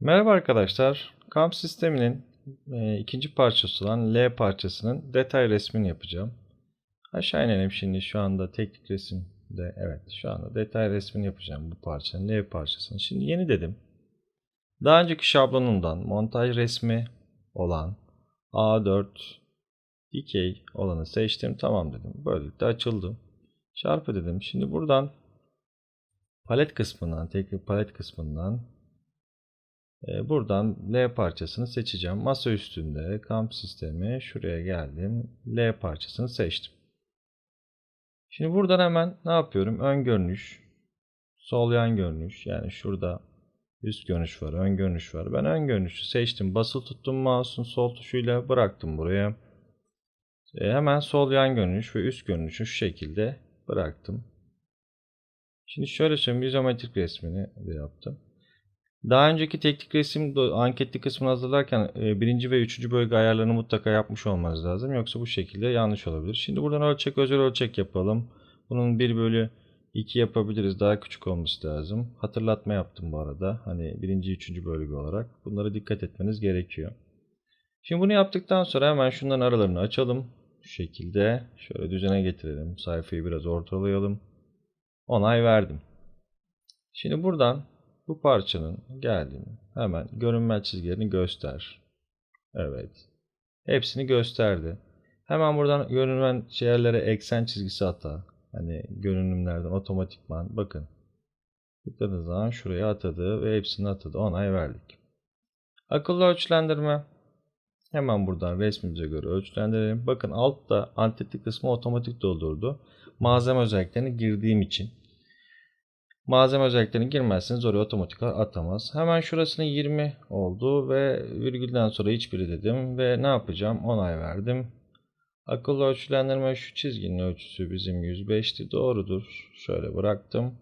Merhaba arkadaşlar. Kamp sisteminin e, ikinci parçası olan L parçasının detay resmini yapacağım. Aşağı inelim şimdi şu anda teknik resimde. Evet şu anda detay resmini yapacağım bu parçanın L parçasının. Şimdi yeni dedim. Daha önceki şablonundan montaj resmi olan A4 dikey olanı seçtim. Tamam dedim. Böylelikle açıldı. Çarpı dedim. Şimdi buradan palet kısmından, teknik palet kısmından e, Buradan L parçasını seçeceğim. Masa üstünde kamp sistemi şuraya geldim. L parçasını seçtim. Şimdi buradan hemen ne yapıyorum? Ön görünüş, sol yan görünüş. Yani şurada üst görünüş var, ön görünüş var. Ben ön görünüşü seçtim. Basılı tuttum mouse'un sol tuşuyla bıraktım buraya. E, hemen sol yan görünüş ve üst görünüşü şu şekilde bıraktım. Şimdi şöyle söyleyeyim. İzometrik resmini de yaptım. Daha önceki teknik resim anketli kısmını hazırlarken e, birinci ve üçüncü bölge ayarlarını mutlaka yapmış olmanız lazım. Yoksa bu şekilde yanlış olabilir. Şimdi buradan ölçek özel ölçek yapalım. Bunun 1 bölü 2 yapabiliriz. Daha küçük olması lazım. Hatırlatma yaptım bu arada. Hani birinci, üçüncü bölge olarak. Bunlara dikkat etmeniz gerekiyor. Şimdi bunu yaptıktan sonra hemen şunların aralarını açalım. Şu şekilde şöyle düzene getirelim. Sayfayı biraz ortalayalım. Onay verdim. Şimdi buradan bu parçanın geldiğini hemen görünmez çizgilerini göster. Evet. Hepsini gösterdi. Hemen buradan görünen yerlere eksen çizgisi ata. Hani görünümlerden otomatikman bakın. Tıkladığınız zaman şuraya atadı ve hepsini atadı. Onay verdik. Akıllı ölçülendirme. Hemen buradan resmimize göre ölçülendirelim. Bakın altta antetli kısmı otomatik doldurdu. Malzeme özelliklerini girdiğim için. Malzeme özelliklerini girmezseniz oraya otomatik atamaz. Hemen şurasının 20 oldu ve virgülden sonra hiçbiri dedim ve ne yapacağım? Onay verdim. Akıllı ölçülendirme şu çizginin ölçüsü bizim 105'ti. Doğrudur. Şöyle bıraktım.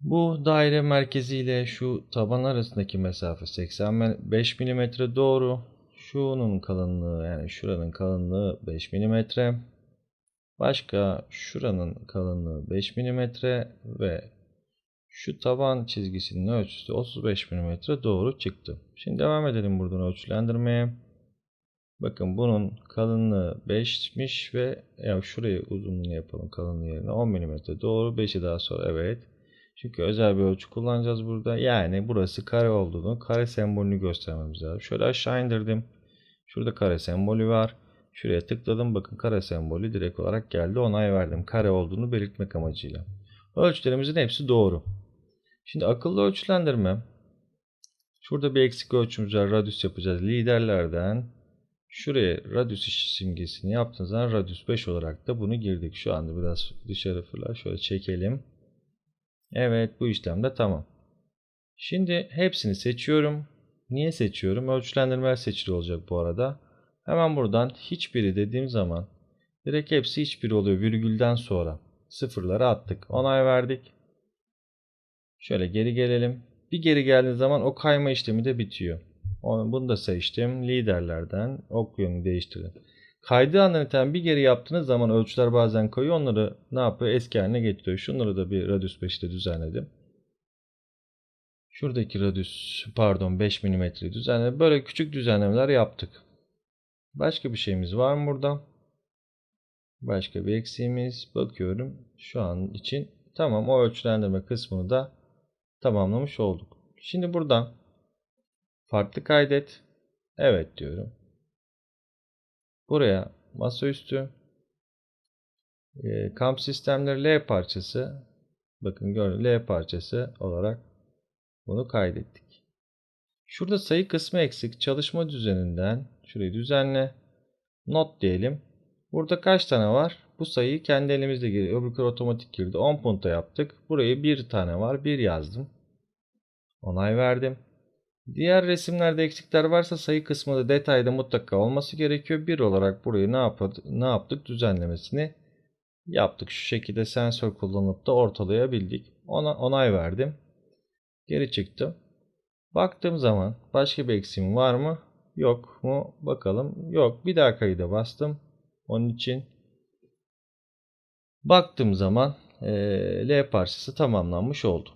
Bu daire merkezi ile şu taban arasındaki mesafe 85 mm doğru. Şunun kalınlığı yani şuranın kalınlığı 5 mm. Başka şuranın kalınlığı 5 mm ve şu taban çizgisinin ölçüsü 35 mm doğru çıktı. Şimdi devam edelim buradan ölçülendirmeye. Bakın bunun kalınlığı 5'miş ve ya şurayı uzunluğunu yapalım kalınlığı yerine 10 mm doğru 5'i daha sonra evet. Çünkü özel bir ölçü kullanacağız burada. Yani burası kare olduğunu kare sembolünü göstermemiz lazım. Şöyle aşağı indirdim. Şurada kare sembolü var. Şuraya tıkladım. Bakın kare sembolü direkt olarak geldi. Onay verdim. Kare olduğunu belirtmek amacıyla. Ölçülerimizin hepsi doğru. Şimdi akıllı ölçülendirme. Şurada bir eksik ölçümüz var. Radius yapacağız. Liderlerden şuraya radius simgesini yaptığınız zaman radius 5 olarak da bunu girdik. Şu anda biraz dışarı fırlar. Şöyle çekelim. Evet bu işlemde tamam. Şimdi hepsini seçiyorum. Niye seçiyorum? Ölçülendirmeler seçili olacak bu arada. Hemen buradan hiçbiri dediğim zaman direkt hepsi hiçbiri oluyor virgülden sonra. Sıfırları attık. Onay verdik. Şöyle geri gelelim. Bir geri geldiği zaman o kayma işlemi de bitiyor. Onu, bunu da seçtim. Liderlerden ok yönünü değiştirin. Kaydığı andan bir geri yaptığınız zaman ölçüler bazen koyuyor. Onları ne yapıyor? Eski haline getiriyor. Şunları da bir radius 5'te düzenledim. Şuradaki radius pardon 5 mm'yi düzenledim. Böyle küçük düzenlemeler yaptık. Başka bir şeyimiz var mı burada? Başka bir eksiğimiz. Bakıyorum şu an için. Tamam o ölçülendirme kısmını da tamamlamış olduk. Şimdi buradan farklı kaydet. Evet diyorum. Buraya masaüstü e, kamp sistemleri L parçası bakın gördüm L parçası olarak bunu kaydettik. Şurada sayı kısmı eksik. Çalışma düzeninden şurayı düzenle. Not diyelim. Burada kaç tane var? Bu sayıyı kendi elimizde giriyor. Öbürkü otomatik girdi. 10 punta yaptık. Burayı bir tane var. Bir yazdım. Onay verdim. Diğer resimlerde eksikler varsa sayı kısmında detayda mutlaka olması gerekiyor. Bir olarak burayı ne, yap ne yaptık? Düzenlemesini yaptık. Şu şekilde sensör kullanıp da ortalayabildik. Ona onay verdim. Geri çıktım. Baktığım zaman başka bir eksiğim var mı? Yok mu? Bakalım. Yok. Bir daha kayıda bastım. Onun için Baktığım zaman e, L parçası tamamlanmış oldu.